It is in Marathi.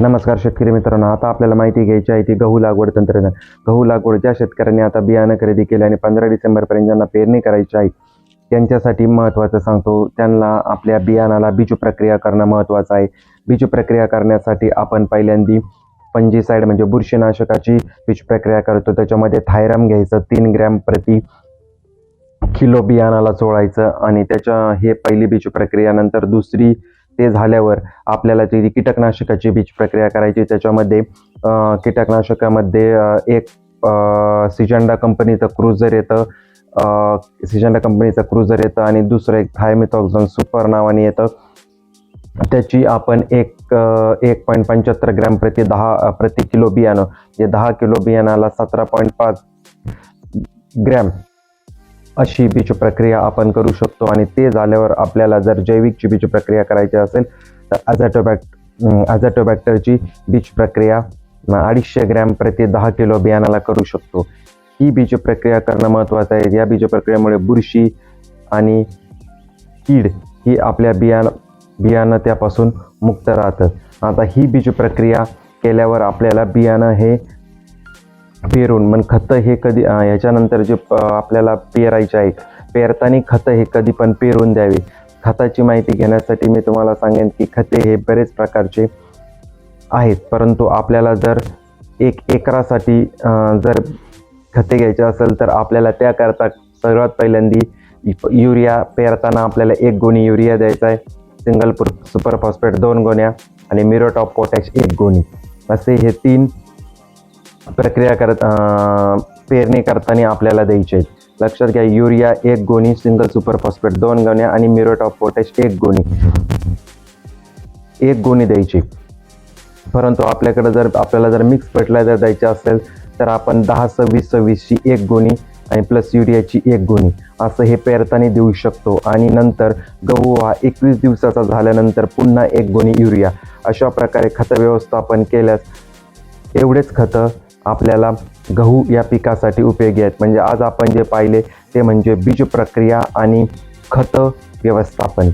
नमस्कार शेतकरी मित्रांनो आता आपल्याला माहिती घ्यायची आहे ती गहू लागवड तंत्रज्ञान. गहू लागवड ज्या शेतकऱ्यांनी आता बियाणं खरेदी केले आणि पंधरा डिसेंबरपर्यंत ज्यांना पेरणी करायची आहे त्यांच्यासाठी महत्त्वाचं सांगतो. त्यांना आपल्या बियाणाला बीज प्रक्रिया करणं महत्त्वाचं आहे. बीज प्रक्रिया करण्यासाठी आपण पहिल्यांदी पंजीसाईड म्हणजे बुरशीनाशकाची बीज प्रक्रिया करतो. त्याच्यामध्ये थायराम घ्यायचं तीन ग्रॅम प्रति किलो बियाणाला चोळायचं आणि त्याच्या हे पहिली बीज प्रक्रिया नंतर दुसरी ते झाल्यावर आपल्याला ती कीटकनाशकाची बीज प्रक्रिया करायची त्याच्यामध्ये कीटकनाशकामध्ये एक सिजंडा कंपनीचं क्रुझर येतं सिजंडा कंपनीचं क्रुझर येतं आणि दुसरं एक थायमिथॉक्झॉन सुपर नावाने येतं. त्याची आपण एक एक पॉईंट पंच्याहत्तर ग्रॅम प्रति दहा प्रति किलो बियाणं जे दहा किलो बियाणाला सतरा पॉईंट पाच ग्रॅम अशी बीज प्रक्रिया आपण करू शकतो आणि ते झाल्यावर आपल्याला जर जैविकची बीज प्रक्रिया करायची असेल तर अझॅटोबॅक्ट अझॅटोबॅक्टरची बीज प्रक्रिया अडीचशे ग्रॅम प्रति दहा किलो बियाणाला करू शकतो. ही बीज प्रक्रिया करणं महत्त्वाचं आहे. या बीज प्रक्रियेमुळे बुरशी आणि कीड ही आपल्या बियाणं बियाणं त्यापासून मुक्त राहतं. आता ही बीज प्रक्रिया केल्यावर आपल्याला बियाणं हे पेरून मग खतं हे कधी याच्यानंतर जे आपल्याला पेरायचे आहे पेरताना खतं हे कधी पण पेरून द्यावे. खताची माहिती घेण्यासाठी मी तुम्हाला सांगेन की खते हे बरेच प्रकारचे आहेत. परंतु आपल्याला जर एक एकरासाठी जर खते घ्यायचे असेल तर आपल्याला त्याकरता सर्वात पहिल्यांदी युरिया पेरताना आपल्याला एक गोणी युरिया द्यायचा आहे. सिंगल सुपर फॉस्फेट दोन गोण्या आणि मिरोटॉप ऑफ पोटॅश एक गोणी. असे हे तीन प्रक्रिया करत पेरणी करताना आपल्याला द्यायचे आहेत. लक्षात घ्या युरिया एक गोणी सिंगल सुपर फॉस्फेट दोन गोण्या आणि मिरोट ऑफ पोटॅश एक गोणी. एक गोणी द्यायची. परंतु आपल्याकडे जर आपल्याला जर मिक्स फर्टिलायझर द्यायचे असेल तर आपण दहा सव्वीस सव्वीसची एक गोणी आणि प्लस युरियाची एक गोणी असं हे पेरताना देऊ शकतो. आणि नंतर गहू हा एकवीस दिवसाचा झाल्यानंतर पुन्हा एक गोणी युरिया. अशा प्रकारे खत व्यवस्थापन केल्यास एवढेच खतं आपल्याला गहू या पिकासाठी उपयोगी आहेत. म्हणजे आज आपण जे पाहिले ते म्हणजे बीज प्रक्रिया आणि खत व्यवस्थापन.